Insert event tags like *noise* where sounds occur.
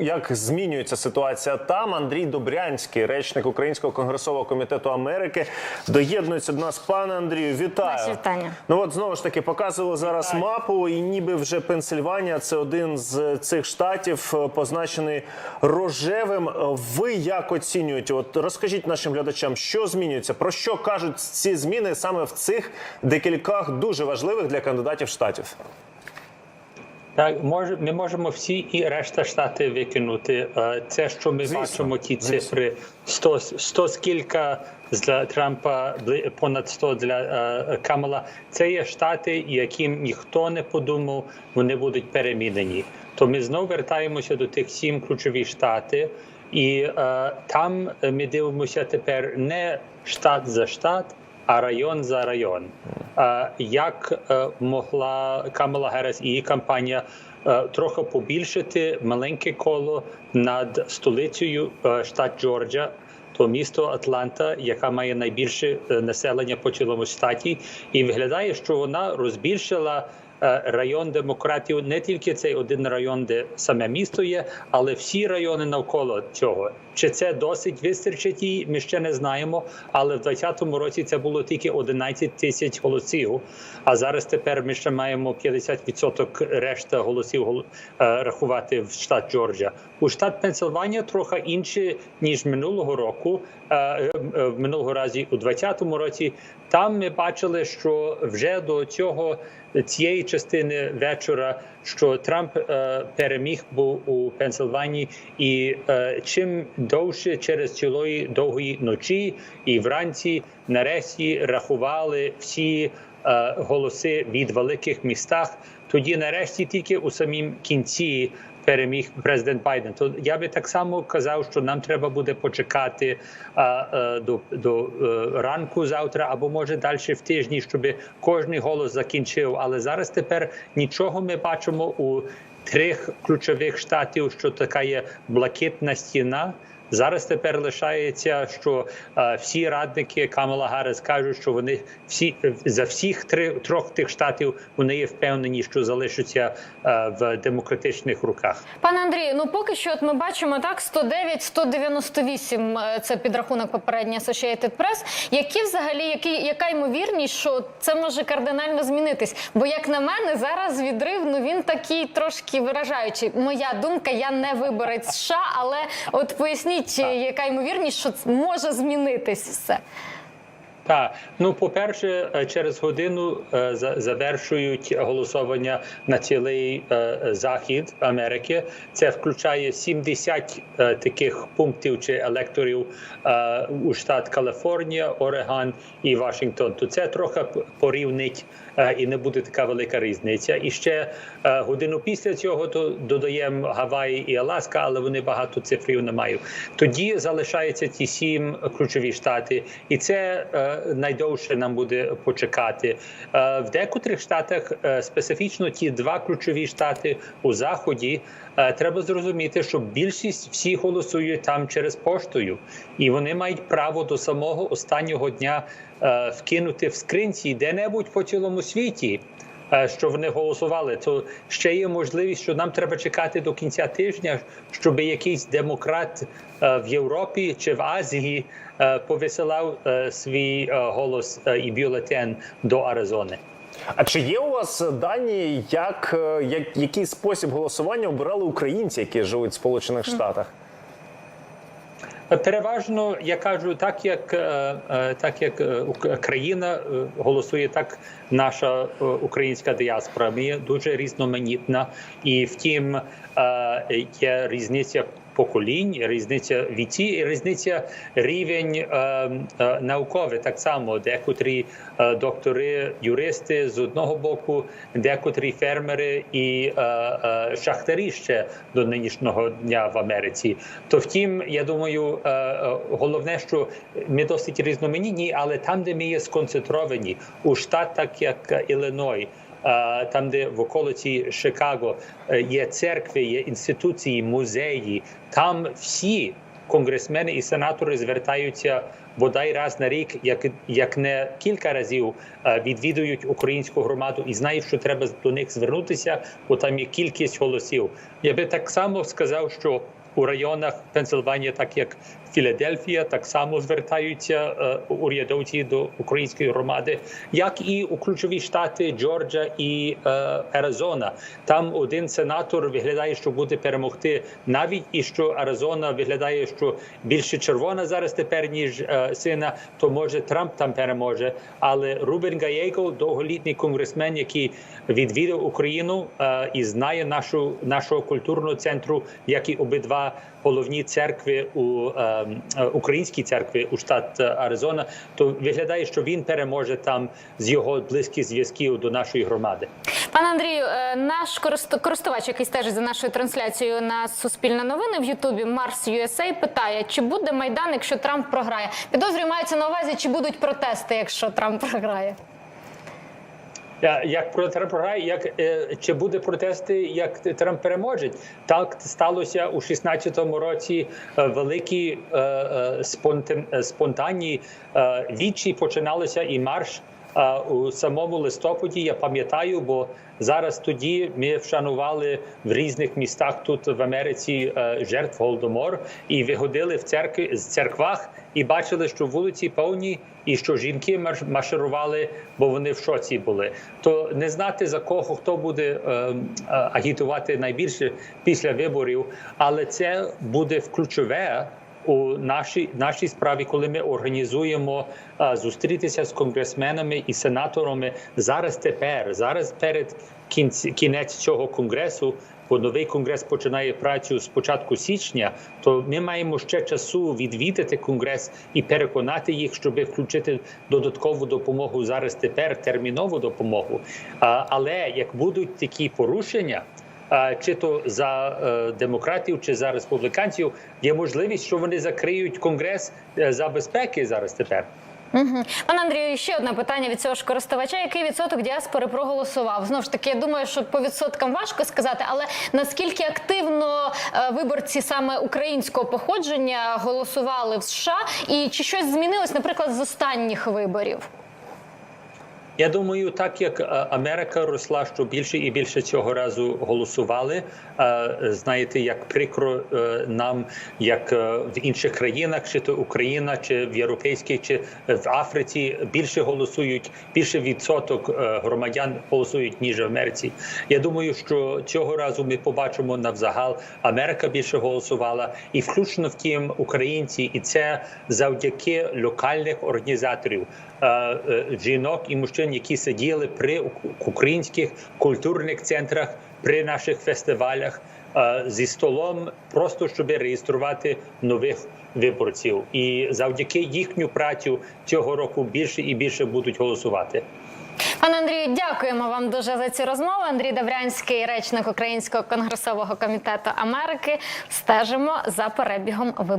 як змінюється ситуація там. Андрій Добрянський, речник Українського конгресового комітету Америки, доєднується до нас. Пане Андрію, вітаю. Наші вітання. Ну от знову ж таки показували зараз мапу, і ніби вже Пенсильванія це один з цих штатів, е, позначений рожевим. Ви як оцінюєте? От розкажіть нашим глядачам, що змінюється, про що кажуть ці зміни саме в цих декількох дуже важливих для кандидатів штатів. Так, може, ми можемо всі і решта штати викинути. Е, Це, що ми Звісно, бачимо, ті звісно. цифри 100, 100 скільки для Трампа, понад 100 для е, Камала. Це є штати, яким ніхто не подумав, вони будуть перемінені. То ми знову вертаємося до тих сім ключових штатів, і е, там ми дивимося тепер не штат за штат, а район за район. Е, Як е, могла Камала Герес і її кампанія е, трохи побільшити маленьке коло над столицею штат Джорджа, то місто Атланта, яка має найбільше населення по цілому штаті, і виглядає, що вона розбільшила. Е, Район демократів не тільки цей один район, де саме місто є, але всі райони навколо цього. Чи це досить вистачить їй, ми ще не знаємо. Але в 2020 році це було тільки 11 тисяч голосів. А зараз тепер ми ще маємо 50% решта голосів е, рахувати в штат Джорджа. У штат Пенсильванія трохи інше ніж минулого року. Е, в минулого разі у 2020 році. Там ми бачили, що вже до цього цієї частини вечора, що Трамп е, переміг був у Пенсильванії, і е, чим довше через цілої довгої ночі і вранці нарешті рахували всі е, голоси від великих містах. Тоді, нарешті, тільки у самім кінці переміг президент Байден. То я би так само казав, що нам треба буде почекати а, а, до, до е, ранку завтра, або може далі в тижні, щоб кожний голос закінчив. Але зараз тепер нічого ми бачимо у трьох ключових штатів, що така є блакитна стіна. Зараз тепер лишається, що е, всі радники Камала Гаррес кажуть, що вони всі за всіх три трьох тих штатів вони є впевнені, що залишаться е, в демократичних руках. Пане Андрію, ну поки що от ми бачимо так 109-198 е, це підрахунок попередній Associated Press. Які взагалі які, яка ймовірність, що це може кардинально змінитись? Бо як на мене, зараз відрив ну він такий трошки виражаючий. Моя думка, я не виборець США, але от поясніть, яка ймовірність, що може змінитись все. Так, ну по-перше, е, через годину е, за- завершують голосування на цілий е, захід Америки. Це включає 70 е, таких пунктів чи електорів у штат Каліфорнія, Орегон і Вашингтон. То це трохи порівнить і не буде така велика різниця. І ще годину після цього то додаємо Гаваї і Аляска, але вони багато цифрів не мають. Тоді залишаються ті сім ключові штати, і це найдовше нам буде почекати. Е, в декотрих штатах е, специфічно ті два ключові штати у заході. е, Треба зрозуміти, що більшість всі голосують там через поштою, і вони мають право до самого останнього дня вкинути в скринці де-небудь по цілому світі що вони голосували, то ще є можливість, що нам треба чекати до кінця тижня, щоб якийсь демократ е, в Європі чи в Азії е, повисилав е, свій е, голос е, і бюлетен до Аризони. А чи є у вас дані, як, е, як який спосіб голосування обирали українці, які живуть в Сполучених Штатах? Переважно я кажу, так як е, е, так як Україна е, голосує, так наша українська діаспора. Ми дуже різноманітна, і втім є різниця поколінь, різниця віці, різниця рівень е, е, науковий так само. Декотрі е, доктори, юристи з одного боку, декотрі фермери і е, е, шахтарі ще до нинішнього дня в Америці. То втім, я думаю, е, е, головне, що ми досить різноманітні, але там, де ми є сконцентровані, у штатах, як Іллиной, там, де в околиці Чикаго е, є церкви, є інституції, музеї, там всі конгресмени і сенатори звертаються бодай раз на рік, як, як не кілька разів е, відвідують українську громаду і знають, що треба до них звернутися, бо там є кількість голосів. Я би так само сказав, що у районах Пенсильванії, так як Філадельфія, так само звертаються е, урядовці до української громади, як і у ключові штати Джорджа і е, Аризона. Там один сенатор виглядає, що буде перемогти, навіть і що Аризона виглядає, що більше червона зараз тепер ніж е, сина, то може Трамп там переможе. Але Рубен Гаєго, довголітній конгресмен, який відвідав Україну і знає нашу нашого культурного центру, як і обидва головні церкви у е, е, українській церкві у штат е, Аризона, то виглядає, що він переможе там з його близьких зв'язків до нашої громади. Пане Андрію, е, наш корист- користувач, який стежить за нашою трансляцією на Суспільне новини в Ютубі, Марс USA, питає, чи буде майдан, якщо Трамп програє. Підозрюю, мається на увазі, чи будуть протести, якщо Трамп *laughs* програє. Я- Як про Трамп програє, як е, чи буде протести, як Трамп переможе? Так сталося у 16-му році. е, Великі е, е, спонтан- е, спонтанні е, вічі починалися і марш е, у самому листопаді. Я пам'ятаю, бо зараз тоді ми вшанували в різних містах тут в Америці е, жертв Голодомор і виходили в церкви з церквах і бачили, що вулиці повні, і що жінки марш- марширували, бо вони в шоці були. То не знати за кого хто буде е, е, агітувати найбільше після виборів, але це буде ключове. У нашій нашій справі, коли ми організуємо е, зустрітися з конгресменами і сенаторами зараз тепер, зараз перед кінць, кінець цього конгресу, бо новий конгрес починає працю з початку січня, то ми маємо ще часу відвідати конгрес і переконати їх, щоб включити додаткову допомогу зараз тепер, термінову допомогу. А, Але як будуть такі порушення. Чи то за е, демократів, чи за республіканців є можливість, що вони закриють конгрес е, за безпеки зараз тепер. Угу. Пане Андрію, ще одне питання від цього ж користувача. Який відсоток діаспори проголосував? Знову ж таки, я думаю, що по відсоткам важко сказати, але наскільки активно е, виборці саме українського походження голосували в США, і чи щось змінилось, наприклад, з останніх виборів? Я думаю, так як е, Америка росла, що більше і більше цього разу голосували. Е, Знаєте, як прикро е, нам, як в інших країнах, чи то Україна, чи в європейській, чи в Африці більше голосують, більше відсоток громадян голосують ніж в Америці. Я думаю, що цього разу ми побачимо навзагал. Америка більше голосувала, і включно втім українці, і це завдяки локальних організаторів. Жінок і мужчин, які сиділи при українських культурних центрах, при наших фестивалях е, зі столом, просто щоб реєструвати нових виборців. І завдяки їхню працю цього року більше і більше будуть голосувати. Пане Андрію, дякуємо вам дуже за цю розмову. Андрій Даврянський, речник Українського конгресового комітету Америки. Стежимо за перебігом виборів.